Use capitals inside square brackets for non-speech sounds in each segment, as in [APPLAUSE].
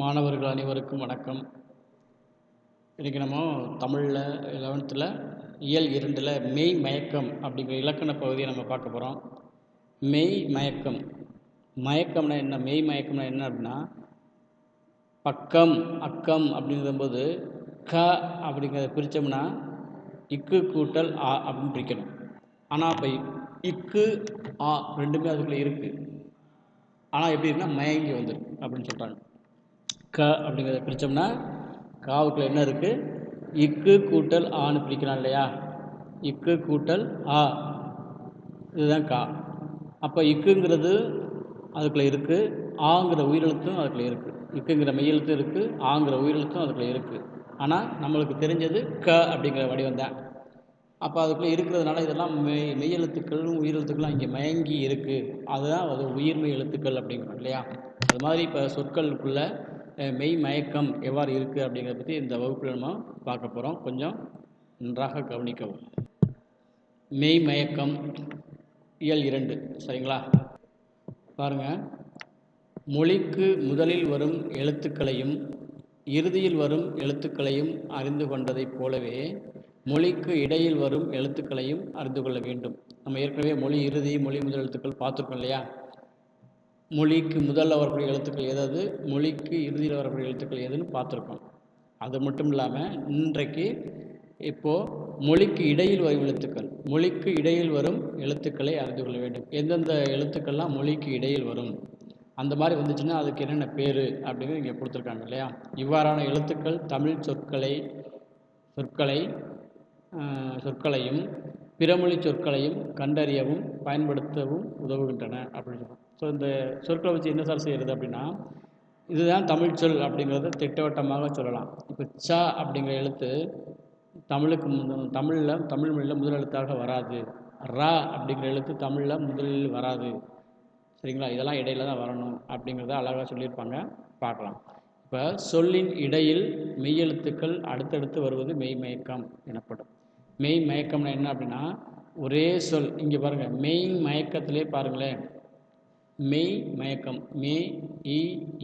மாணவர்கள் அனைவருக்கும் வணக்கம். இன்றைக்கி நம்ம தமிழில் லெவன்த்தில் இயல் இரண்டில் மெய் மயக்கம் அப்படிங்கிற இலக்கண பகுதியை நம்ம பார்க்க போகிறோம் மெய் மயக்கம். மயக்கம்னா என்ன? மெய் மயக்கம்னா என்ன அப்படின்னா பக்கம் அக்கம் அப்படிங்கும்போது க அப்படிங்கிறத பிரித்தோம்னா இக்கு கூட்டல் ஆ அப்படின்னு பிரிக்கணும். ஆனால் இப்போ இக்கு ஆ ரெண்டுமே அதுக்குள்ளே இருக்குது ஆனால் எப்படி இருக்குன்னா மயங்கி வந்துருக்கு அப்படின்னு சொல்கிறாங்க க அப்படிங்கிறத பிரித்தோம்னா காவுக்குள்ள என்ன இருக்குது இக்கு கூட்டல் ஆன்னு பிரிக்கலாம் இல்லையா? இக்கு கூட்டல் ஆ. இதுதான் கா. அப்போ இக்குங்கிறது அதுக்குள்ளே இருக்குது ஆங்கிற உயிரெழுத்தும் அதுக்குள்ளே இருக்குது இக்குங்கிற மெய்யெழுத்தும் இருக்குது ஆங்கிற உயிரெழுத்தும் அதுக்குள்ளே இருக்குது ஆனால் நம்மளுக்கு தெரிஞ்சது க அப்படிங்கிற வடிவம் தான். அப்போ அதுக்குள்ளே இருக்கிறதுனால இதெல்லாம் மெய் மெய்யெழுத்துக்களும் உயிரெழுத்துக்களும் இங்கே மயங்கி இருக்குது அதுதான் அது உயிர்மெய் எழுத்துக்கள் அப்படிங்கிறோம் இல்லையா? அது மாதிரி இப்போ சொற்களுக்குள்ளே மெய் மயக்கம் எவ்வாறு இருக்குது அப்படிங்கிறத பற்றி இந்த வகுப்பில் நம்ம பார்க்க போகிறோம் கொஞ்சம் நன்றாக கவனிக்கவும். மெய் மயக்கம் இயல் இரண்டு. சரிங்களா? பாருங்கள் மொழிக்கு முதலில் வரும் எழுத்துக்களையும் இறுதியில் வரும் எழுத்துக்களையும் அறிந்து கொண்டதைப் போலவே மொழிக்கு இடையில் வரும் எழுத்துக்களையும் அறிந்து கொள்ள வேண்டும். நம்ம ஏற்கனவே மொழி இறுதி மொழி முதல் எழுத்துக்கள் பார்த்துருக்கோம் இல்லையா? மொழிக்கு முதல்ல வரக்கூடிய எழுத்துக்கள் எதாவது மொழிக்கு இறுதியில் வரக்கூடிய எழுத்துக்கள் எதுன்னு பார்த்துருக்கோம். அது மட்டும் இல்லாமல் இன்றைக்கு இப்போது மொழிக்கு இடையில் வரும் எழுத்துக்கள் மொழிக்கு இடையில் வரும் எழுத்துக்களை அறிந்து கொள்ள வேண்டும். எந்தெந்த எழுத்துக்கள்லாம் மொழிக்கு இடையில் வரும்? அந்த மாதிரி வந்துச்சுன்னா அதுக்கு என்னென்ன பேர் அப்படின்னு இங்கே கொடுத்துருக்காங்க இல்லையா? இவ்வாறான எழுத்துக்கள் தமிழ் சொற்களை சொற்களை சொற்களையும் பிறமொழி சொற்களையும் கண்டறியவும் பயன்படுத்தவும் உதவுகின்றன அப்படின்னு சொல்லுவோம் ஸோ இந்த சொற்களை வச்சு என்ன சார் செய்கிறது அப்படின்னா இதுதான் தமிழ் சொல் அப்படிங்கிறத திட்டவட்டமாக சொல்லலாம். இப்போ ச அப்படிங்கிற எழுத்து தமிழுக்கு தமிழில் தமிழ் மொழியில் முதல் எழுத்தாக வராது. ரா அப்படிங்கிற எழுத்து தமிழில் முதலில் வராது. சரிங்களா? இதெல்லாம் இடையில தான் வரணும் அப்படிங்கிறத அழகாக சொல்லியிருப்பாங்க. பார்க்கலாம். இப்போ சொல்லின் இடையில் மெய்யெழுத்துக்கள் அடுத்தடுத்து வருவது மெய்மயக்கம் எனப்படும். மெய் மயக்கம்னா என்ன அப்படின்னா ஒரே சொல். இங்கே பாருங்கள் மெய் மயக்கத்திலே பாருங்களேன். மெய் மயக்கம் மே இ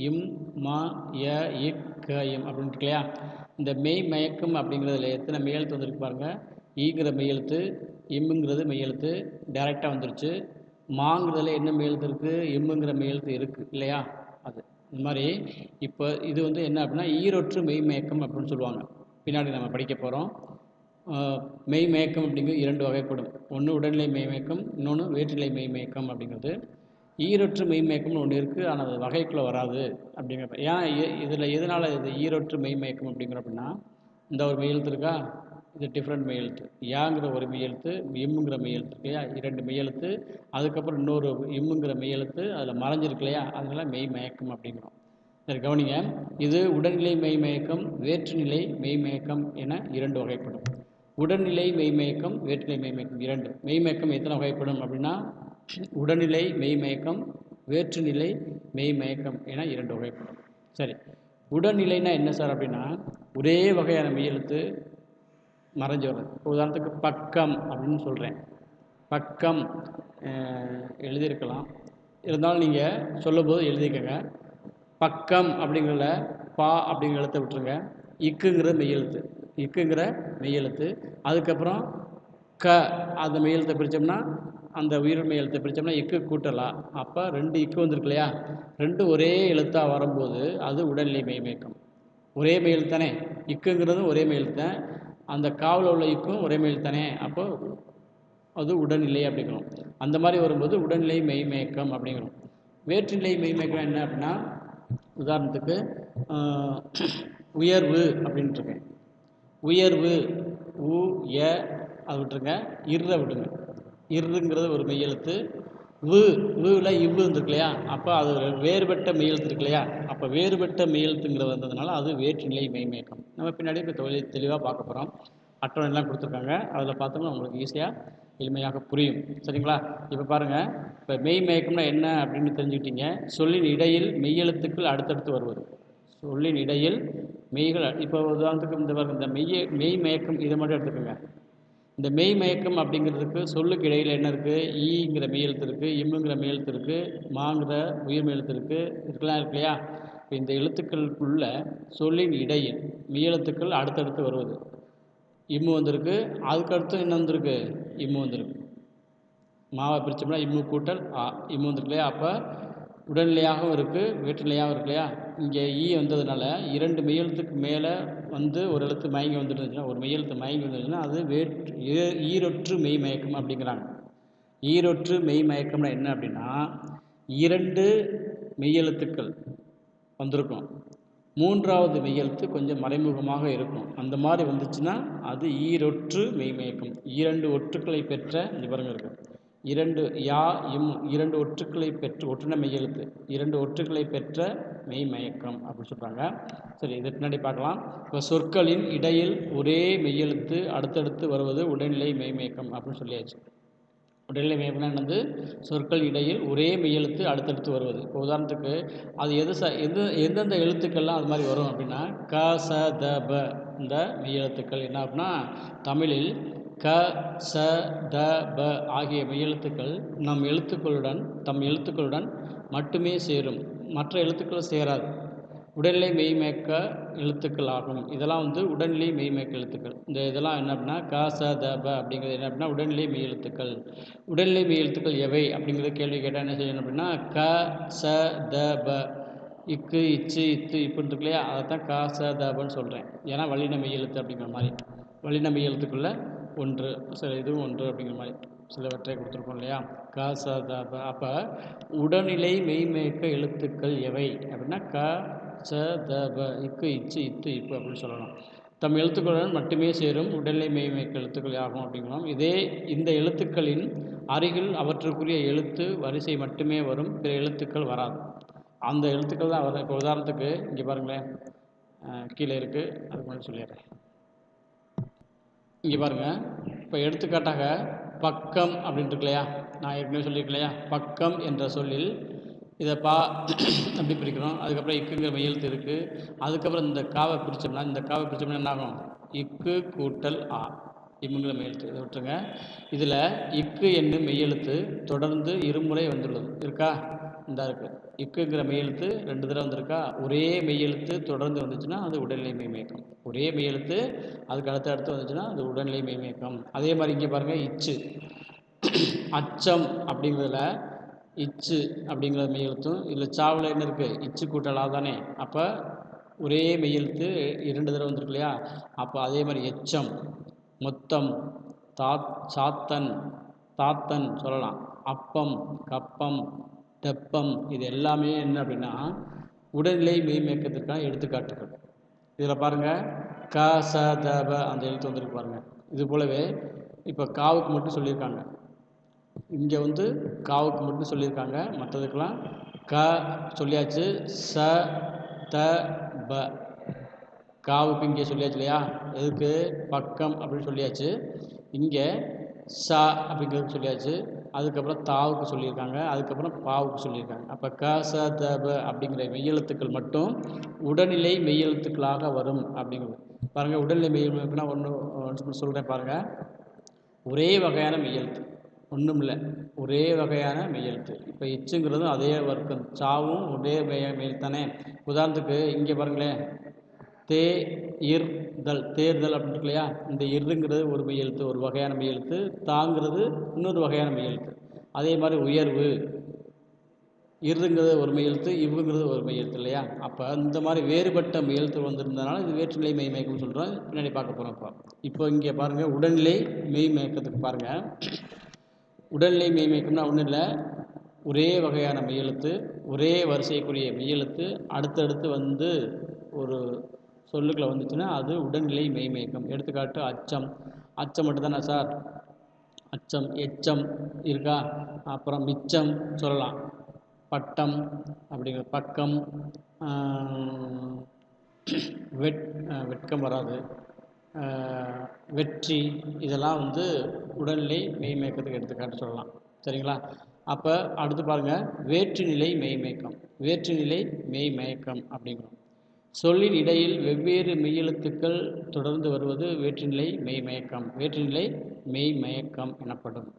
இம் மா ய இக் க இம் அப்படின்ட்டு இல்லையா? இந்த மெய் மயக்கம் அப்படிங்கிறதுல எத்தனை மெய்யெழுத்து வந்திருக்கு பாருங்கள் ஈங்கிற மெய்யெழுத்து இம்முங்கிறது மெய்யெழுத்து டைரெக்டாக வந்துருச்சு. மாங்கிறதுல என்ன மெய்யெழுத்து இருக்குது எம்முங்கிற மெய்யெழுத்து இருக்குது இல்லையா? அது. இந்த மாதிரி இப்போ இது வந்து என்ன அப்படின்னா ஈரொற்று மெய் மயக்கம் அப்படின்னு சொல்லுவாங்க. பின்னாடி நம்ம படிக்க போகிறோம் மெய் மயக்கம் அப்படிங்கிறது இரண்டு வகைப்படும். ஒன்று உடல்நிலை மெய் மயக்கம் இன்னொன்று வேற்றுநிலை மெய் மயக்கம் அப்படிங்கிறது. ஈரொற்று மெய்மயக்கம்னு ஒன்று இருக்குது ஆனால் அது வகைக்குள்ளே வராது அப்படிங்கிறப்ப ஏன் இதில் எதனால் இது ஈரொற்று மெய்மயக்கம் அப்படிங்கிற அப்படின்னா இந்த ஒரு மெய்யெழுத்து இருக்கா? இது டிஃப்ரெண்ட் மெய்யெழுத்து. யாங்கிற ஒரு மெய்யெழுத்து எம்முங்கிற மெய்யெழுத்து இல்லையா? இரண்டு மெய்யெழுத்து அதுக்கப்புறம் இன்னொரு எம்முங்கிற மெய்யெழுத்து அதில் மறைஞ்சிருக்கு இல்லையா? அதனால் மெய் மயக்கம் அப்படிங்கிறோம். சரி கவனிங்க. இது உடல்நிலை மெய்மயக்கம் வேற்றுநிலை மெய்மயக்கம் என இரண்டு வகைப்படும். உடல்நிலை மெய்மயக்கம் வேற்றுநிலை மெய்மயக்கம் இரண்டு. மெய்மயக்கம் எத்தனை வகைப்படும் அப்படின்னா உடல்நிலை மெய்மயக்கம் வேற்றுநிலை மெய்மயக்கம் என இரண்டு வகைப்படும். சரி. உடல்நிலைனா என்ன சார் அப்படின்னா ஒரே வகையான மெய்யெழுத்து மறைஞ்சு வர்றது. உதாரணத்துக்கு பக்கம் அப்படின்னு சொல்கிறேன் பக்கம் எழுதியிருக்கலாம். இருந்தாலும் நீங்கள் சொல்லும்போது எழுதிக்கங்க. பக்கம் அப்படிங்கிறத பா அப்படிங்கிற எழுத்தை விட்டுருங்க. இக்குங்கிற மெய்யெழுத்து இக்குங்கிற மெய்யெழுத்து அதுக்கப்புறம் க அந்த மெய்யெழுத்தை பிரித்தோம்னா அந்த உயிர்மை எழுத்தை பிரித்தோம்னா இக்கு கூட்டலாம் அப்போ ரெண்டு இக்கு வந்திருக்கு இல்லையா? ரெண்டு ஒரே எழுத்தாக வரும்போது அது உடல்நிலை மெய்மயக்கம் ஒரே மெயில் தானே? இக்குங்கிறதும் ஒரே மெயில் தான். அந்த காவில் உள்ள இக்கும் ஒரே மெயில் தானே? அப்போ அது உடல்நிலை அப்படிங்கிறோம். அந்த மாதிரி வரும்போது உடல்நிலை மெய்மேக்கம் அப்படிங்கிறோம். வேற்றுநிலை மெய்மேக்கம் என்ன அப்படின்னா உதாரணத்துக்கு உயர்வு அப்படின்ட்டுருக்கேன் உயர்வு உ எ அது விட்டுருங்க. இர்ற விடுங்க. இர்ருங்கிறது ஒரு மெய்யெழுத்து. வு வில் இவ்வு இருக்கு இல்லையா அப்போ அது வேறுபட்ட மெய்யெழுத்து இருக்கு இல்லையா? அப்போ வேறுபட்ட மெய்யெழுத்துங்கிற வந்ததுனால அது வேற்றுநிலை மெய்மயக்கம். நம்ம பின்னாடி இப்போ தொழில் தெளிவாக பார்க்க போகிறோம் அட்டவணைலாம் கொடுத்துருக்காங்க. அதில் பார்த்தோம்னா உங்களுக்கு ஈஸியாக எளிமையாக புரியும். சரிங்களா? இப்போ பாருங்கள் இப்போ மெய் மயக்கம்னா என்ன அப்படின்னு தெரிஞ்சுக்கிட்டீங்க. சொல்லின் இடையில் மெய்யெழுத்துக்கள் அடுத்தடுத்து வருவது. சொல்லின் இடையில் மெய்கள் இப்போ உதாரணத்துக்கு இந்த இந்த மெய்ய மெய் மயக்கம் இதை மட்டும் எடுத்துக்கோங்க. இந்த மெய் மயக்கம் அப்படிங்கிறதுக்கு சொல்லுக்கு இடையில் என்ன இருக்குது ஈங்கிற மெய்யெழுத்து இருக்குது இம்முங்கிற மெய்யெழுத்து இருக்குது மாங்கிற உயிர் மெழுத்து இருக்குது இதுக்கெல்லாம் இருக்கு இல்லையா இப்போ இந்த எழுத்துக்களுக்குள்ள சொல்லின் இடையில் மெய்யெழுத்துக்கள் அடுத்தடுத்து வருவது. இம்மு வந்திருக்கு அதுக்கடுத்து என்ன வந்திருக்கு? இம்மு வந்திருக்கு. மாவை பிரித்தோம்னா இம்மு கூட்டல் ஆ இம்மு வந்திருக்கு இல்லையா அப்போ உடல்நிலையாகவும் இருக்குது வேற்றுநிலையாகவும் இருக்கு இல்லையா இங்கே ஈ வந்ததுனால இரண்டு மெய்யெழுத்துக்கு மேலே வந்து ஒரு எழுத்து மயங்கி வந்துருந்துச்சுன்னா ஒரு மெய்யெழுத்து மயங்கி வந்துருச்சுன்னா அது வேற்று ஈரொற்று மெய் மயக்கம் அப்படிங்கிறாங்க. ஈரொற்று மெய் மயக்கம்னா என்ன அப்படின்னா இரண்டு மெய்யெழுத்துக்கள் வந்திருக்கும். மூன்றாவது மெய்யெழுத்து கொஞ்சம் மறைமுகமாக இருக்கும். அந்த மாதிரி வந்துச்சுன்னா அது ஈரொற்று மெய்மயக்கம் இரண்டு ஒற்றுக்களை பெற்ற இங்க பாருங்க இரண்டு யா இம் இரண்டு ஒற்றுக்களை பெற்று ஒற்றுன மெய்யெழுத்து இரண்டு ஒற்றுக்களை பெற்ற மெய்மயக்கம் அப்படின்னு சொல்கிறாங்க சரி இதை பின்னாடி பார்க்கலாம். இப்போ சொற்களின் இடையில் ஒரே மெய்யெழுத்து அடுத்தடுத்து வருவது உடல்நிலை மெய்மயக்கம் அப்படின்னு சொல்லியாச்சு. உடல்நிலை மெய்மயக்கம்னா என்னது? சொற்கள் இடையில் ஒரே மெய்யெழுத்து அடுத்தடுத்து வருவது. இப்போ உதாரணத்துக்கு அது எது ச எந்த எந்தெந்த எழுத்துக்கள்லாம் அது மாதிரி வரும் அப்படின்னா க ச த ப இந்த மெய்யெழுத்துக்கள் என்ன அப்படின்னா தமிழில் க ச த ப ஆகிய மெய்யெழுத்துக்கள் நம் எழுத்துக்களுடன் தம் எழுத்துக்களுடன் மட்டுமே சேரும். மற்ற எழுத்துக்கள் சேராது. உடல்நிலை மெய்மேக்க எழுத்துக்கள் ஆகும் இதெல்லாம் வந்து உடல்நிலை மெய்மேக்க எழுத்துக்கள். இந்த இதெல்லாம் என்ன அப்படின்னா க ச த ப அப்படிங்கிறது என்ன அப்படின்னா உடல்நிலை மெய் எழுத்துக்கள் உடல்நிலை மெய் எழுத்துக்கள் எவை அப்படிங்கிறத கேள்வி கேட்டால் என்ன செய்யணும் அப்படின்னா க ச த ப. இக்கு இச்சு இத்து இப்படி இருக்கு இல்லையா? அதை தான் க ச தபன்னு சொல்கிறேன் ஏன்னா வல்லின மெய் எழுத்து அப்படிங்கிற மாதிரி. வல்லின மெய் எழுத்துக்குள்ளே ஒன்று சில இதுவும் ஒன்று அப்படிங்கிற மாதிரி சிலவற்றை கொடுத்துருக்கோம் இல்லையா? க ச த ப. அப்போ உடல்நிலை மெய்மேக்க எழுத்துக்கள் எவை? அப்படின்னா க ச த ப. இக்கு இச்சு இத்து இப்பு அப்படின்னு சொல்லலாம் தம் எழுத்துக்களுடன் மட்டுமே சேரும் உடல்நிலை மெய்மேக்க எழுத்துக்கள் ஆகும் அப்படிங்கிறோம். இதே இந்த எழுத்துக்களின் அருகில் அவற்றுக்குரிய எழுத்து வரிசை மட்டுமே வரும் பிற எழுத்துக்கள் வராது. அந்த எழுத்துக்கள் தான் வரும் இப்போ உதாரணத்துக்கு இங்கே பாருங்களேன். கீழே இருக்குது அதுக்கு முன்னாடி சொல்லிடுறேன். இங்கே பாருங்கள் இப்போ எடுத்துக்காட்டாக பக்கம் அப்படின்ட்டு இல்லையா நான் ஏற்கனவே சொல்லியிருக்கலையா இல்லையா? பக்கம் என்ற சொல்லில் இதை பா [CLEARS THROAT] அப்படி பிரிக்கிறோம். அதுக்கப்புறம் இக்குங்கிற மெய்யெழுத்து இருக்குது அதுக்கப்புறம் இந்த காவை பிரித்தோம்னா இந்த காவை பிரித்தோம்னா என்ன ஆகும்? இக்கு கூட்டல் ஆ. இம்முங்கிற மெய்யெழுத்து இதை விட்டுருங்க. இதில் இக்கு என்னும் மெய்யெழுத்து தொடர்ந்து இருமுறை வந்துள்ளது. இருக்கா? இந்த இருக்குது இக்குங்கிற மெய்யெழுத்து ரெண்டு தடவை வந்திருக்கா? ஒரே மெய்யெழுத்து தொடர்ந்து வந்துச்சுன்னா அது உடல்நிலை மெய்மயக்கம் ஒரே மெய்யெழுத்து அதுக்கு அடுத்து அடுத்து வந்துச்சுன்னா அது உடல்நிலை மெய்மயக்கம் அதே மாதிரி இங்கே பாருங்கள் இச்சு. அச்சம் அப்படிங்கிறதுல இச்சு அப்படிங்கிற மெய்யெழுத்தும் இதில் சாவில் என்ன இருக்குது இச்சு கூட்டலா தானே. அப்போ ஒரே மெய்யெழுத்து இரண்டு தடவை வந்திருக்கு இல்லையா? அப்போ அதே மாதிரி எச்சம் மொத்தம் தாத் சாத்தன் தாத்தன் சொல்லலாம். அப்பம் கப்பம் தெப்பம் இது எல்லாமே என்ன அப்படின்னா உடல்நிலை மெய்மேக்கத்திற்கான எடுத்துக்காட்டுகள். இதில் பாருங்கள் க ச த ப அந்த எழுத்து வந்திருக்கு பாருங்கள் இது போலவே இப்போ காவுக்கு மட்டும் சொல்லியிருக்காங்க. இங்கே வந்து காவுக்கு மட்டும் சொல்லியிருக்காங்க மற்றதுக்கெல்லாம் க சொல்லியாச்சு ச த ப காவுக்கு இங்கே சொல்லியாச்சு இல்லையா? எதுக்கு? பக்கம் அப்படின்னு சொல்லியாச்சு. இங்கே ச அப்படிங்கிறது சொல்லியாச்சு. அதுக்கப்புறம் தாவுக்கு சொல்லியிருக்காங்க அதுக்கப்புறம் பாவுக்கு சொல்லியிருக்காங்க. அப்போ க ச த ப அப்படிங்கிற மெய்யெழுத்துக்கள் மட்டும் உடல்நிலை மெய்யெழுத்துக்களாக வரும் அப்படிங்கிறது பாருங்கள் உடல்நிலை மெய்யெழுத்துனா ஒன்று சொல்கிறேன் பாருங்கள் ஒரே வகையான மெய்யெழுத்து ஒன்றும் இல்லை. ஒரே வகையான மெய்யெழுத்து இப்போ எச்சுங்கிறதும் அதே வர்க்கம். சாவும் ஒரே மெய் மெயில் தானே உதாரணத்துக்கு இங்கே பாருங்களேன். தே இர் தல் தேர்தல் அப்படின்னு இருக்கு இல்லையா? இந்த இருங்கிறது ஒரு மெய்யெழுத்து ஒரு வகையான மெய்யெழுத்து தாங்கிறது இன்னொரு வகையான மெய்யெழுத்து அதே மாதிரி உயர்வு. இருங்கிறது ஒரு மெய்யெழுத்து இவ்வுங்கிறது ஒரு மெய்யெழுத்து இல்லையா? அப்போ இந்த மாதிரி வேறுபட்ட மெய்யெழுத்து வந்திருந்தனால இது வேற்றுநிலை மெய் மயக்கம்னு சொல்கிறோம் பின்னாடி பார்க்க போகிறோம் இப்போ. இப்போ இங்கே பாருங்கள் உடல்நிலை மெய் மயக்கத்துக்கு பாருங்கள் உடல்நிலை மெய் மயக்கம்னா ஒன்றும் இல்லை. ஒரே வகையான மெய்யெழுத்து ஒரே வரிசைக்குரிய மெய்யெழுத்து அடுத்தடுத்து வந்து ஒரு சொல்லுக்களை வந்துச்சுன்னா அது உடல்நிலை மெய்மயக்கம். எடுத்துக்காட்டு அச்சம். அச்சம் மட்டும்தானே சார்? அச்சம் எச்சம் இருக்கா? அப்புறம் மிச்சம் சொல்லலாம். பட்டம் அப்படிங்கிற பக்கம் வெட் வெட்கம் வராது. வெற்றி இதெல்லாம் வந்து உடல்நிலை மெய்மயக்கத்துக்கு எடுத்துக்காட்டு சொல்லலாம். சரிங்களா? அப்போ அடுத்து பாருங்கள் வேற்றுநிலை மெய்மயக்கம். வேற்றுநிலை மெய்மயக்கம் அப்படிங்கிறோம். சொல்லின் இடையில் வெவ்வேறு மெய்யெழுத்துக்கள் தொடர்ந்து வருவது வேற்றுநிலை மெய்மயக்கம். வேற்றுநிலை மெய்மயக்கம் எனப்படும்.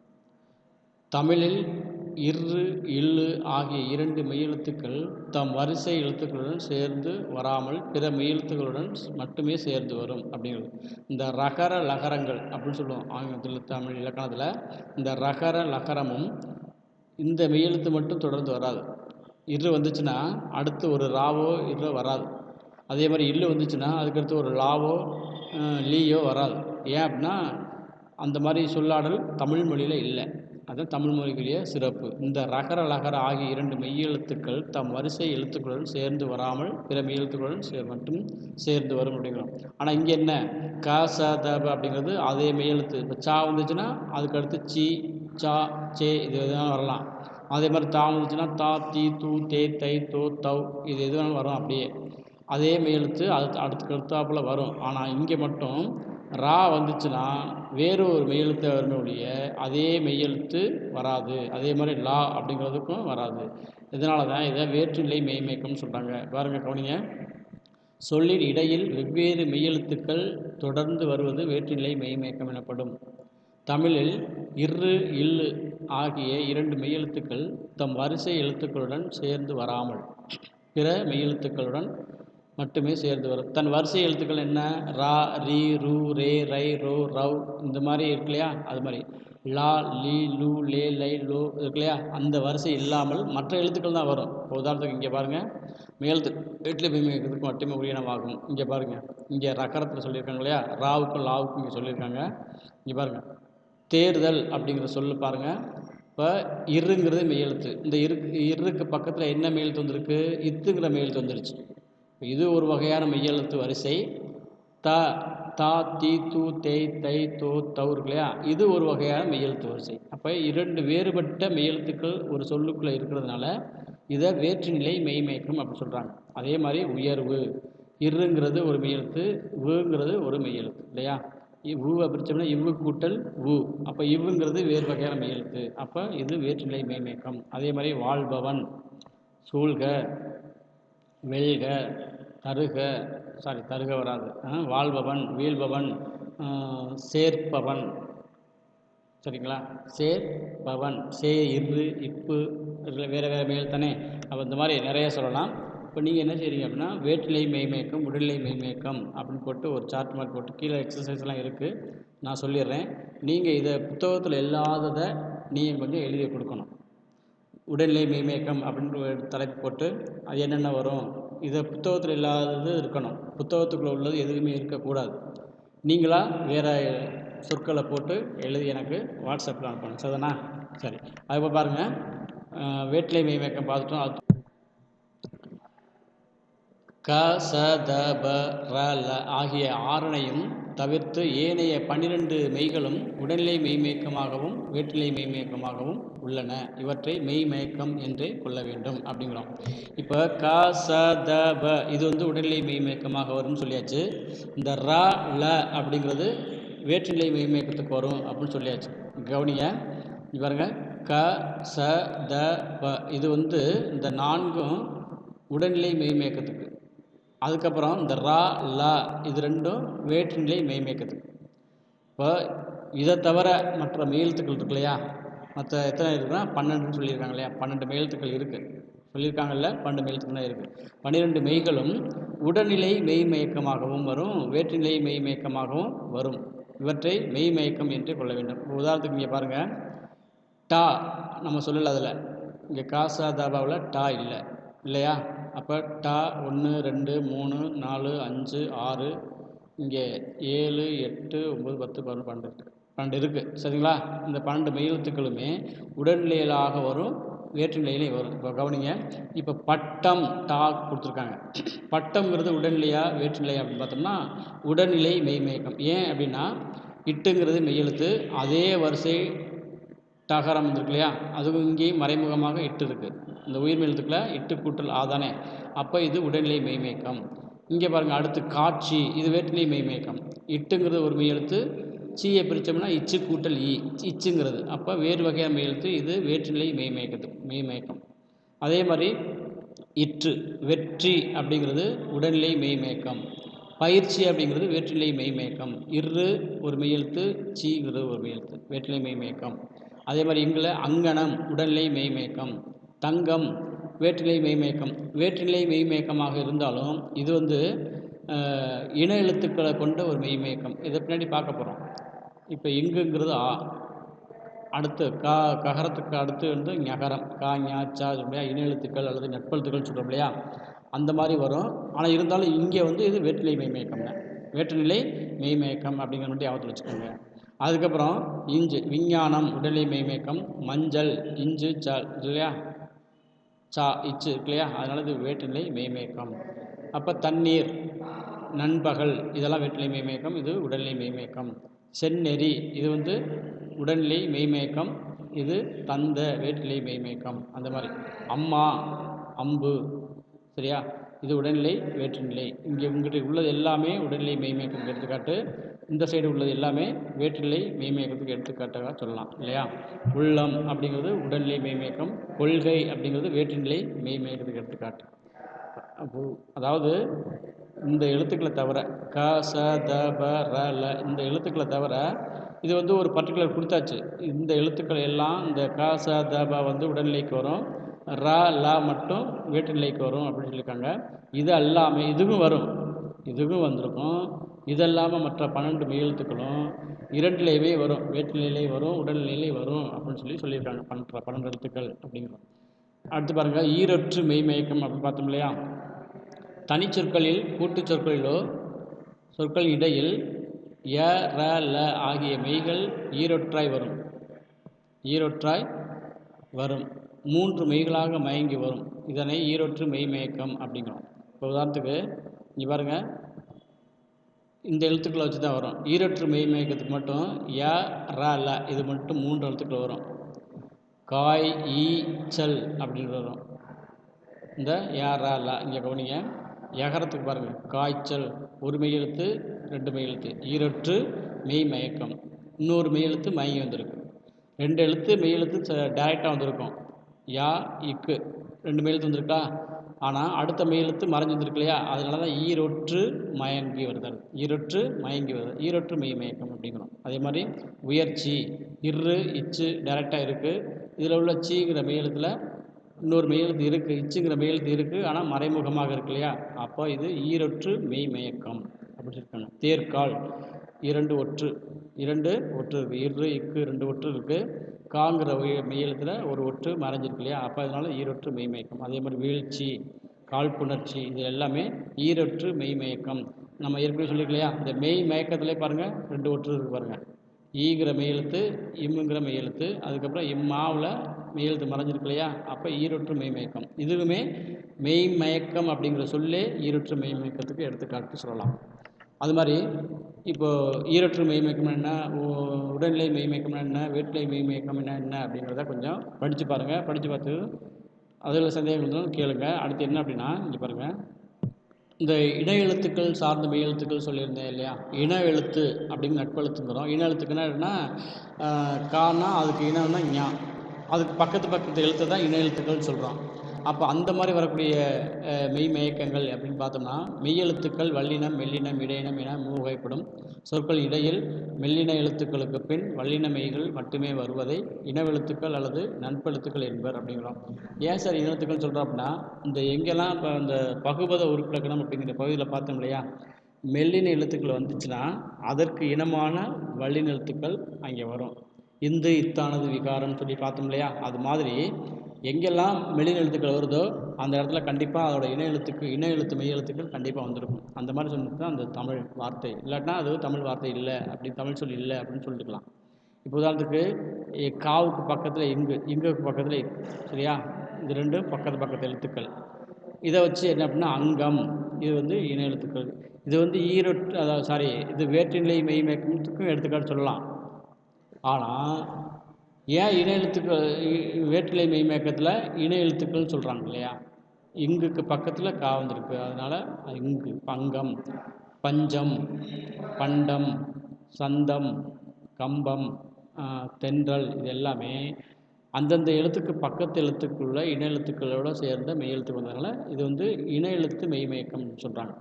தமிழில் இரு இல்லு ஆகிய இரண்டு மெய்யெழுத்துக்கள் தம் வரிசை எழுத்துக்களுடன் சேர்ந்து வராமல் பிற மெய்யெழுத்துக்களுடன் மட்டுமே சேர்ந்து வரும் அப்படிங்கிறது. இந்த ரகர லகரங்கள் அப்படின்னு சொல்லுவோம் ஆங்கிலத்தில் தமிழ் இலக்கணத்தில். இந்த ரகர லகரமும் இந்த மெய்யெழுத்து மட்டும் தொடர்ந்து வராது. இரு வந்துச்சுன்னா அடுத்து ஒரு ராவோ இரோ வராது. அதே மாதிரி இல்லு வந்துச்சுன்னா அதுக்கடுத்து ஒரு லாவோ லீயோ வராது. ஏன் அப்படின்னா அந்த மாதிரி சொல்லாடல் தமிழ் மொழியில் இல்லை. அதுதான் தமிழ் மொழிக்குரிய சிறப்பு. இந்த ரகர லகர ஆகிய இரண்டு மெய்யெழுத்துக்கள் தம் வரிசை எழுத்துக்களுடன் சேர்ந்து வராமல் பிற மெய்யெழுத்துக்களுடன் சே மட்டும் சேர்ந்து வரும் அப்படிங்கிறோம். ஆனால் இங்கே என்ன? க ச த அப்படிங்கிறது அதே மெய்யெழுத்து இப்போ சா வந்துச்சுன்னா அதுக்கடுத்து சி சா சே இது எதுனாலும் வரலாம். அதே மாதிரி தா வந்துச்சுன்னா தா தி தூ தே தை தோ தவ் இது எது வேணாலும் வரும் அப்படியே. அதே மெய்யெழுத்து அது அடுத்து அடுத்தாப்புல வரும். ஆனால் இங்கே மட்டும் ரா வந்துச்சுன்னா வேறு ஒரு மெய்யெழுத்து வருமே ஒழிய அதே மெய்யெழுத்து வராது. அதே மாதிரி லா அப்படிங்கிறதுக்கும் வராது. இதனால தான் இதை வேற்றுநிலை மெய்மயக்கம்னு சொல்கிறாங்க பாருங்க கவனிங்க. சொல்லின் இடையில் வெவ்வேறு மெய்யெழுத்துக்கள் தொடர்ந்து வருவது வேற்றுநிலை மெய்மயக்கம் எனப்படும். தமிழில் இரு இல்லு ஆகிய இரண்டு மெய்யெழுத்துக்கள் தம் வரிசை எழுத்துக்களுடன் சேர்ந்து வராமல் பிற மெய்யெழுத்துக்களுடன் மட்டுமே சேர்ந்து வரும். தன் வரிசை எழுத்துக்கள் என்ன? ரா ரி ரூ ரே ரை ரோ ரவ் இந்த மாதிரி இருக்கு இல்லையா? அது மாதிரி. லா லி லூ லே லை லோ இருக்கு இல்லையா? அந்த வரிசை இல்லாமல் மற்ற எழுத்துக்கள் தான் வரும். இப்போ உதாரணத்துக்கு இங்கே பாருங்கள் மேலத்து வீட்டில் பயமிக்கிறதுக்கு மட்டுமே உரியனமாகும் இங்கே பாருங்கள் இங்கே ரக்கரத்தில் சொல்லியிருக்காங்க இல்லையா? ராவுக்கும் லாவுக்கும் இங்கே சொல்லியிருக்காங்க. இங்கே பாருங்கள் தேர்தல் அப்படிங்கிற சொல்லு பாருங்கள் இப்போ இருங்கிறது மெய்யெழுத்து இந்த இரு இருக்கு பக்கத்தில் என்ன மெய்யெழுத்து வந்திருக்கு? இத்துங்கிற மெய்யெழுத்து வந்துருச்சு. இது ஒரு வகையான மெய்யெழுத்து வரிசை. த தா தி து தேய் தை தோ தவ் இருக்கு இல்லையா? இது ஒரு வகையான மெய்யெழுத்து வரிசை. அப்போ இரண்டு வேறுபட்ட மெய்யெழுத்துக்கள் ஒரு சொல்லுக்குள்ளே இருக்கிறதுனால இதை வேற்றுநிலை மெய்மயக்கம் அப்படி சொல்கிறாங்க அதே மாதிரி உயர்வு இருங்கிறது ஒரு மெய்யெழுத்து உங்கிறது ஒரு மெய்யெழுத்து இல்லையா? இ- உவை பிரித்தோம்னா இவ்வு கூட்டல் உ அப்போ இவ்வுங்கிறது வேறு வகையான மெய்யெழுத்து அப்போ இது வேற்றுநிலை மெய்மயக்கம். அதே மாதிரி வாழ்பவன் சூழ்க வெல்க தருக சாரி தருக வராது. ஆ, வாழ்பவன் வீழ்பவன் சேர்ப்பவன். சரிங்களா? சேர்ப்பவன் சே இரு இப்பு வேறு வேறு மேல் தானே? அப்போ இந்த மாதிரி நிறைய சொல்லலாம். இப்போ நீங்கள் என்ன செய்றீங்க அப்படின்னா வேட்டிலை மெய்மேக்கம் உடல்நிலை மெய்மேக்கம் அப்படின்னு போட்டு ஒரு சார்ட் மாதிரி போட்டு கீழே எக்ஸசைஸ்லாம் இருக்குது நான் சொல்லிடுறேன். நீங்கள் இதை புத்தகத்தில் இல்லாததை நீங்கள் கொஞ்சம் எழுதி கொடுக்கணும். உடல்நிலை மெய்மயக்கம் அப்படின்ற ஒரு தலைப்பு போட்டு அது என்னென்ன வரும் இதை புத்தகத்தில் இல்லாதது இருக்கணும். புத்தகத்துக்குள்ளே உள்ளது எதுவுமே இருக்கக்கூடாது. நீங்களாக வேறு சொற்களை போட்டு எழுதி எனக்கு வாட்ஸ்அப்பில் அனுப்பணும். சரிதானா? சரி. அதுக்கப்புறம் பாருங்கள் வேட்டிலை மெய்மயக்கம் பார்த்துட்டோம். அது க ச த ப ர ல ஆகிய ஆறனையும் தவிர்த்து ஏனைய பன்னிரண்டு மெய்களும் உடல்நிலை மெய்மயக்கமாகவும் வேற்றிலை மெய்மயக்கமாகவும் உள்ளன. இவற்றை மெய்மயக்கம் என்றே கொள்ள வேண்டும் அப்படிங்கிறோம். இப்போ க ச த ப இது வந்து உடல்நிலை மெய்மயக்கமாக வரும்னு சொல்லியாச்சு. இந்த ர ல அப்படிங்கிறது வேற்றிலை மெய்மயக்கத்துக்கு வரும் அப்படின்னு சொல்லியாச்சு. கவனிங்க. பாருங்க. க ச த ப இது வந்து இந்த நான்கும் உடல்நிலை மெய்மயக்கத்துக்கு அதுக்கப்புறம் இந்த ரா லா இது ரெண்டும் வேற்றுநிலை மெய்மயக்கத்துக்கு. இப்போ இதை தவிர மற்ற மெய்யெழுத்துக்கள் இருக்கு இல்லையா? மற்ற எத்தனை இருக்குன்னா? பன்னெண்டுன்னு சொல்லியிருக்காங்க இல்லையா? பன்னெண்டு மெய்யெழுத்துக்கள் இருக்குது சொல்லியிருக்காங்கல்ல? பன்னெண்டு மெய்யெழுத்துக்கள் தான் இருக்குது பன்னிரெண்டு மெய்களும் உடல்நிலை மெய்மயக்கமாகவும் வரும் வேற்றுநிலை மெய்மயக்கமாகவும் வரும். இவற்றை மெய்மயக்கம் என்று கொள்ள வேண்டும். இப்போ உதாரணத்துக்கு இங்கே பாருங்கள் டா நம்ம சொல்லல அதில். இங்கே காசா தாபாவில் டா இல்லை. இல்லையா? அப்போ டா ஒன்று ரெண்டு மூணு நாலு அஞ்சு ஆறு இங்கே ஏழு எட்டு ஒம்பது பத்து பதினொன்று பன்னெண்டு பன்னெண்டு இருக்குது சரிங்களா? இந்த பன்னெண்டு மெய்யெழுத்துக்களுமே உடல்நிலையிலாக வரும் வேற்றுநிலையிலே வரும். இப்போ கவனிங்க. இப்போ பட்டம் டா கொடுத்துருக்காங்க. பட்டம்ங்கிறது உடல்நிலையா வேற்றுநிலையா அப்படின்னு பார்த்தோம்னா உடல்நிலை மெய்மயக்கம் ஏன் அப்படின்னா இட்டுங்கிறது மெய்யெழுத்து அதே வரிசை டகாரம் இருக்கு இல்லையா அதுவும் இங்கேயும் மறைமுகமாக இட்டு இருக்குது இந்த உயிர் எழுத்துக்களை இட்டு கூட்டல் ஆதானே. அப்போ இது உடல்நிலை மெய்மயக்கம். இங்கே பாருங்கள் அடுத்து காட்சி. இது வேற்றுநிலை மெய்மயக்கம். இட்டுங்கிறது ஒரு மெய் எழுத்து சீயை பிரித்தோம்னா இச்சு கூட்டல் ஈ. இச்சுங்கிறது. அப்போ வேறு வகையான மெய் எழுத்து இது வேற்றுநிலை மெய்மயக்கத்து மெய்மயக்கம். அதே மாதிரி இற்று வெற்றி அப்படிங்கிறது உடல்நிலை மெய்மயக்கம். பயிற்சி அப்படிங்கிறது வேற்றுநிலை மெய்மயக்கம். இரு ஒரு மெய்யெழுத்து சீங்கிறது ஒரு மெய் எழுத்து வேற்றுநிலை மெய்மயக்கம். அதே மாதிரி இங்கில் அங்கனம் உடல்நிலை மெய்மயக்கம் தங்கம் வேற்றிலை மெய்மயக்கம் வேற்றிலை மெய்மயக்கமாக இருந்தாலும் இது வந்து இன எழுத்துக்களை கொண்ட ஒரு மெய்மயக்கம். இதை பின்னாடி பார்க்க போகிறோம் இப்போ இங்குங்கிறது ஆ அடுத்து கா ககரத்துக்கு அடுத்து வந்து ஞகரம். கா ஞா சா இல்லையா? இன எழுத்துக்கள் அல்லது நட்பெழுத்துக்கள் சொல்கிறோம் இல்லையா? அந்த மாதிரி வரும். ஆனால் இருந்தாலும் இங்கே வந்து இது வேற்றிலை மெய்மயக்கம் தான் வேற்றுநிலை மெய்மயக்கம் அப்படிங்கிற மட்டும் ஞாபகத்தில் வச்சுக்கோங்க. அதுக்கப்புறம் இஞ்சு விஞ்ஞானம் உடல்நிலை மெய்மயக்கம் மஞ்சள் இஞ்சு சால் இல்லையா? சா இச்சு இருக்கு இல்லையா? அதனால இது வேற்றுநிலை மெய்மயக்கம் அப்போ தண்ணீர் நண்பகல் இதெல்லாம் வேற்றுநிலை மெய்மயக்கம் இது உடல்நிலை மெய்மயக்கம் செந்நெறி இது வந்து உடல்நிலை மெய்மயக்கம் இது தந்த வேற்றுநிலை மெய்மயக்கம் அந்த மாதிரி. அம்மா அம்பு சரியா? இது உடல்நிலை வேற்றுநிலை. இங்கே உங்ககிட்ட உள்ளது எல்லாமே உடல்நிலை மெய்மயக்கத்துக்கு எடுத்துக்காட்டு. இந்த சைடு உள்ளது எல்லாமே வேற்றுநிலை மெய்மயக்கத்துக்கு எடுத்துக்காட்டாக சொல்லலாம் இல்லையா? உள்ளம் அப்படிங்கிறது உடல்நிலை மெய்மயக்கம் கொள்கை அப்படிங்கிறது வேற்றுநிலை மெய்மயக்கத்துக்கு எடுத்துக்காட்டு. அப்போ அதாவது இந்த எழுத்துக்களை தவிர க ச த ப ர ல இந்த எழுத்துக்களை தவிர இது வந்து ஒரு பர்டிகுலர் கொடுத்தாச்சு. இந்த எழுத்துக்கள் எல்லாம் இந்த க ச த ப வந்து உடல்நிலைக்கு வரும் ர ல மட்டும் வேற்றுநிலைக்கு வரும் அப்படின்னு சொல்லியிருக்காங்க. இது அல்லாமல் இதுவும் வரும். இதுவும் வந்திருக்கும். இது மற்ற பன்னெண்டு மெய்யெழுத்துக்களும் இரண்டிலேயே வரும். வேற்றுநிலையிலே வரும் உடல்நிலையிலே வரும் அப்படின்னு சொல்லி சொல்லியிருக்காங்க. பன்னெண்டு பன்னெண்டு எழுத்துக்கள் அப்படிங்கிறோம் அடுத்து பாருங்கள் ஈரொற்று மெய்மயக்கம் அப்படின்னு பார்த்தோம் இல்லையா? தனிச்சொற்களில் கூட்டுச் சொற்களிலோ சொற்கள் இடையில் எ ர ல ஆகிய மெய்கள் ஈரொற்றாய் வரும். ஈரொற்றாய் வரும். மூன்று மெய்களாக மயங்கி வரும். இதனை ஈரொற்று மெய்மயக்கம் அப்படிங்கிறோம். இப்போ உதாரணத்துக்கு இங்கே பாருங்கள் இந்த எழுத்துக்களை வச்சு தான் வரும். ஈரொற்று மெய்மயக்கத்துக்கு மட்டும் யா ரா ல இது மட்டும் மூன்று எழுத்துக்கள் வரும். காய் ஈ சல் அப்படின்னு வரும். இந்த யா ரா ல இங்கே கவனிங்க. எகரத்துக்கு பாருங்கள் காய்ச்சல் ஒரு மெய் எழுத்து ரெண்டு மெய் எழுத்து. ஈரொற்று மெய் மயக்கம் இன்னொரு மெய் எழுத்து மயங்கி வந்திருக்கு. ரெண்டு எழுத்து மெய் எழுத்து டைரெக்டாக வந்திருக்கும். யா இக்கு. ரெண்டு மெய் எழுத்து வந்திருக்கா? ஆனால் அடுத்த மெய் எழுத்து மறைஞ்சு இல்லையா? அதனால தான் ஈரொற்று மயங்கி வருதல். ஈரொற்று மயங்கி வருது ஈரொற்று மெய் மயக்கம் அப்படிங்கிறோம் அதே மாதிரி உயர்ச்சி இரு இச்சு டைரெக்டாக இருக்குது இதில் உள்ள சீங்கிற மெய் எழுத்தில் இன்னொரு மெய்யெழுத்து இருக்குது இச்சுங்கிற மெய்யெழுத்து இருக்குது ஆனால் மறைமுகமாக இருக்கு இல்லையா? அப்போ இது ஈரொற்று மெய் மயக்கம் அப்படி இருக்காங்க தேர்கால் இரண்டு ஒற்று. இரண்டு ஒற்று இருக்குது இரு இக்கு ரெண்டு ஒற்று இருக்குது காங்கிற உய- மெய்யெழுத்துல ஒரு ஒற்று மறைஞ்சிருக்கு இல்லையா? அப்போ அதனால ஈரொற்று மெய்மயக்கம். அதே மாதிரி வீழ்ச்சி காழ்ப்புணர்ச்சி இது எல்லாமே ஈரொற்று மெய்மயக்கம். நம்ம ஏற்கனவே சொல்லியிருக்கோம் இல்லையா? இந்த மெய் மயக்கத்திலே பாருங்கள் ரெண்டு ஒற்று இருக்கு பாருங்கள் ஈங்கிற மெய்யெழுத்து இம்முங்கிற மெய்யெழுத்து அதுக்கப்புறம் இம்மாவில் மெய்யெழுத்து மறைஞ்சிருக்கு இல்லையா? அப்போ ஈரொற்று மெய்மயக்கம். இதுவுமே மெய்மயக்கம் அப்படிங்கிற சொல்லே ஈரொற்று மெய் மயக்கத்துக்கு எடுத்துக்காட்டு சொல்லலாம். அது மாதிரி இப்போது ஈரற்று மெய்மயக்கம் என்ன உடல்நிலை மெய்மயக்கம் என்ன வேட்நிலை மெய்மயக்கம் என்ன என்ன அப்படிங்கிறத கொஞ்சம் படித்து பாருங்கள் படித்து பார்த்து அதில் சந்தேகம் இருந்தாலும் கேளுங்கள் அடுத்து என்ன அப்படின்னா இங்கே பாருங்கள் இந்த இன எழுத்துக்கள் சார்ந்த மெய் எழுத்துக்கள் சொல்லியிருந்தேன் இல்லையா? இன எழுத்து அப்படின்னு நட்பெழுத்துங்கிறோம் இன எழுத்துக்குன்னா என்னன்னா காரணம் கானா அதுக்கு இனம்னா ஞா. அதுக்கு பக்கத்து பக்கத்து எழுத்து தான் இன எழுத்துக்கள்னு சொல்கிறோம் அப்போ அந்த மாதிரி வரக்கூடிய மெய் மயக்கங்கள் அப்படின்னு பார்த்தோம்னா மெய் எழுத்துக்கள் வல்லினம் மெல்லினம் இடையினம் என மூகைப்படும் சொற்கள் இடையில் மெல்லின எழுத்துக்களுக்கு பின் வல்லின மெய்கள் மட்டுமே வருவதை இனவெழுத்துக்கள் அல்லது நண்பெழுத்துக்கள் என்பர் அப்படிங்கிறோம். ஏன் சார் இனத்துக்கள் சொல்கிறோம் அப்படின்னா இந்த எங்கெல்லாம் இப்போ இந்த பகுபத உருப்பிலக்கணம் அப்படிங்கிற பகுதியில் பார்த்தோம் இல்லையா? மெல்லின எழுத்துக்கள் வந்துச்சுன்னா அதற்கு இனமான வல்லின எழுத்துக்கள் அங்கே வரும். இந்து இத்தானது விகாரம்னு சொல்லி பார்த்தோம் இல்லையா? அது மாதிரி எங்கெல்லாம் மெல்லின எழுத்துக்கள் வருதோ அந்த இடத்துல கண்டிப்பாக அதோட இணை எழுத்துக்கு இணை எழுத்து மெய் எழுத்துக்கள் கண்டிப்பாக வந்திருக்கும். அந்த மாதிரி சொன்னது தான் அந்த தமிழ் வார்த்தை. இல்லாட்டினா அது தமிழ் வார்த்தை இல்லை. அப்படி தமிழ் சொல் இல்லை அப்படின்னு சொல்லிட்டுக்கலாம். இப்போ உதாரணத்துக்கு காவுக்கு பக்கத்தில் இங்கு இங்குக்கு பக்கத்தில் சரியா? இது ரெண்டும் பக்கத்து பக்கத்து எழுத்துக்கள். இதை வச்சு என்ன அப்படின்னா அங்கம் இது வந்து இணை எழுத்துக்கள். இது வந்து ஈரொட்டு அதாவது சாரி இது வேற்றுநிலை மெய்மேக்கத்துக்கும் எடுத்துக்காட்டு சொல்லலாம். ஆனால் ஏன் இணை எழுத்துக்கள் வேற்றிலை மெய்மயக்கத்தில் இன எழுத்துக்கள்னு சொல்கிறாங்க இல்லையா? இங்குக்கு பக்கத்தில் கா வந்திருக்கு. அதனால் இங்கு பங்கம் பஞ்சம் பண்டம் சந்தம் கம்பம் தென்றல் இது எல்லாமே அந்தந்த எழுத்துக்கு பக்கத்து எழுத்துக்குள்ள இணை எழுத்துக்களோடு சேர்ந்த மெய் எழுத்து வந்ததுனால இது வந்து இணை எழுத்து மெய்மயக்கம் சொல்கிறாங்க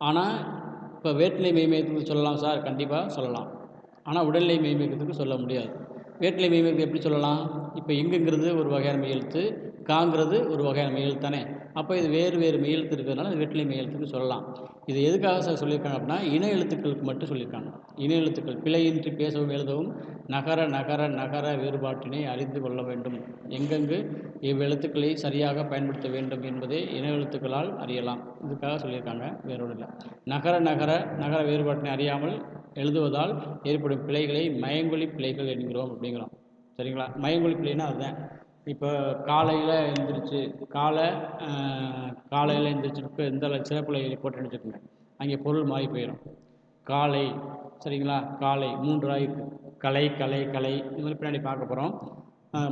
ஆனால் இப்போ வேட்டிலை மெய்மயக்கத்துக்கு சொல்லலாம் சார்? கண்டிப்பாக சொல்லலாம். ஆனால் உடல்நிலை மெய்மயக்கத்துக்கு சொல்ல முடியாது. வேற்றிலை மெய்மெய்க்கு எப்படி சொல்லலாம்? இப்போ எங்குங்கிறது ஒரு வகையான மெய்யெழுத்து காங்கிறது ஒரு வகையான மெய்யெழுத்து தானே? அப்போ இது வேறு வேறு மெய்யெழுத்து இருக்கிறதுனால அது வெற்றிலை மெய்யெழுத்துன்னு சொல்லலாம். இது எதுக்காக சார் சொல்லியிருக்காங்க அப்படின்னா இன எழுத்துக்களுக்கு மட்டும் சொல்லியிருக்காங்க. இன எழுத்துக்கள் பிழையின்றி பேசவும் எழுதவும் நகர நகர நகர வேறுபாட்டினை அறிந்து கொள்ள வேண்டும். எங்கெங்கு இவ்வெழுத்துக்களை சரியாக பயன்படுத்த வேண்டும் என்பதை இன எழுத்துக்களால் அறியலாம். இதுக்காக சொல்லியிருக்காங்க வேறொரு இல்லை நகர நகர நகர வேறுபாட்டினை அறியாமல் எழுதுவதால் ஏற்படும் பிழைகளை மயங்கொழி பிழைகள் என்கிறோம் அப்படிங்கிறோம். சரிங்களா? மயங்கொழி பிழைனா அதுதான். இப்போ காலையில் எழுந்திரிச்சு காலை காலையில் எழுந்திரிச்சு இப்போ இந்த சிறப்பிள்ளை போட்டு நினச்சிக்கோங்க அங்கே பொருள் மாறி போயிடும் காலை சரிங்களா? காலை மூன்று ஆயிருக்கு கலை கலை கலை. இது மாதிரி பின்னாடி பார்க்க போகிறோம்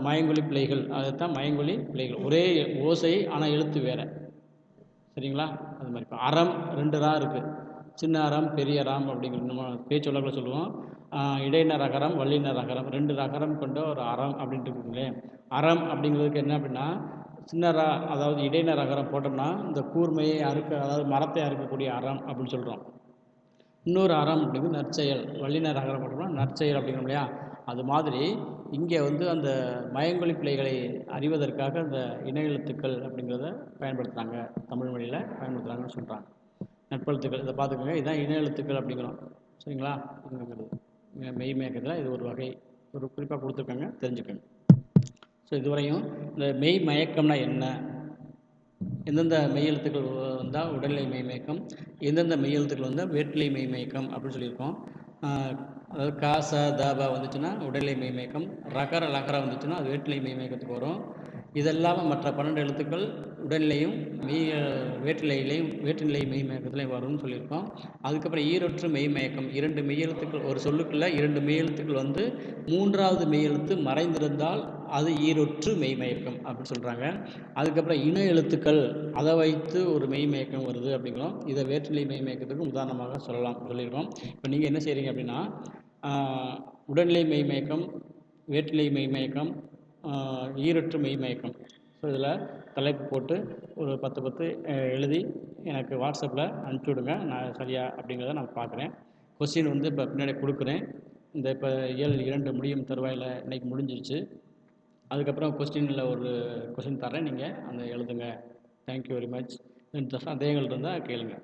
மயங்கொலி பிள்ளைகள் அதுதான் மயங்கொலி பிள்ளைகள் ஒரே ஓசை ஆனால் எழுத்து வேறு. சரிங்களா? அது மாதிரி. இப்போ அறம் ரெண்டு ரா இருக்குது சின்ன அறம் பெரிய அறம் அப்படிங்கிற நம்ம பேச்சொல்லங்களை சொல்லுவோம். இடையினர் ரகரம் வல்லினர் அகரம் ரெண்டு ரகரம் கொண்ட ஒரு அறம் அப்படின்ட்டு இருக்குங்களே. அறம் அப்படிங்கிறதுக்கு என்ன அப்படின்னா சின்ன ர அதாவது இடையினர் ரகரம் போட்டோம்னா இந்த கூர்மையை அறுக்க அதாவது மரத்தை அறுக்கக்கூடிய அறம் அப்படின்னு சொல்கிறோம் இன்னொரு அறம் அப்படிங்கிறது நற்செயல். வல்லினர் அகரம் போட்டோம்னா நற்செயல் அப்படிங்கிறோம் இல்லையா? அது மாதிரி இங்கே வந்து அந்த மயங்கொழி பிள்ளைகளை அறிவதற்காக அந்த இணையெழுத்துக்கள் அப்படிங்கிறத பயன்படுத்துகிறாங்க தமிழ் மொழியில் பயன்படுத்துகிறாங்கன்னு சொல்கிறாங்க நட்பெழுத்துக்கள் இதை பார்த்துக்கோங்க. இதுதான் இணையெழுத்துக்கள் அப்படிங்கிறோம். சரிங்களா? மெய் மயக்கத்தில் இது ஒரு வகை ஒரு குறிப்பாக கொடுத்துருக்காங்க தெரிஞ்சுக்கோங்க. ஸோ இதுவரையும் இந்த மெய் மயக்கம்னா என்ன? எந்தெந்த மெய் எழுத்துக்கள் வந்தால் உடல்நிலை மெய் மயக்கம் எந்தெந்த மெய்யெழுத்துக்கள் வந்தால் வேட்நிலை மெய் மயக்கம் அப்படின்னு சொல்லியிருக்கோம். அதாவது காச தாபா வந்துச்சுன்னா உடல்நிலை மெய் மயக்கம் ரகர லகரா வந்துச்சுன்னா அது வேட்டிலை மெய் மயக்கத்துக்கு வரும். இதெல்லாமல் மற்ற பன்னெண்டு எழுத்துக்கள் உடல்நிலையும் மெய் வேற்றிலையிலையும் வேற்றுநிலை மெய் மயக்கத்துலையும் வரும்னு சொல்லியிருக்கோம். அதுக்கப்புறம் ஈரொற்று மெய் மயக்கம். இரண்டு மெய்யெழுத்துக்கள் ஒரு சொல்லுக்குள்ள இரண்டு மெய்யெழுத்துக்கள் வந்து மூன்றாவது மெய்யெழுத்து மறைந்திருந்தால் அது ஈரொற்று மெய் மயக்கம் அப்படின்னு சொல்கிறாங்க அதுக்கப்புறம் இன எழுத்துக்கள் அதை வைத்து ஒரு மெய்மயக்கம் வருது அப்படிங்கிறோம். இதை வேற்றுநிலை மெய்மயக்கத்துக்கு உதாரணமாக சொல்லலாம் சொல்லியிருக்கோம். இப்போ நீங்கள் என்ன செய்கிறீங்க அப்படின்னா உடல்நிலை மெய் மயக்கம் வேற்றிலை மெய் ஈரற்று மெய் மயக்கம். ஸோ இதில் தலைப்பு போட்டு ஒரு பத்து பத்து எழுதி எனக்கு வாட்ஸ்அப்பில் அனுப்பிச்சி விடுங்க நான் சரியா அப்படிங்கிறத நான் பார்க்குறேன். கொஸ்டின் வந்து இப்போ பின்னாடி கொடுக்குறேன். இந்த இப்போ ஏழு இரண்டு முடியும் தருவாயில் இன்றைக்கி முடிஞ்சிருச்சு. அதுக்கப்புறம் கொஸ்டினில் ஒரு கொஸ்டின் தரேன் நீங்கள் அந்த எழுதுங்க. தேங்க்யூ வெரி மச் சந்தேகங்கள் இருந்தால் கேளுங்கள்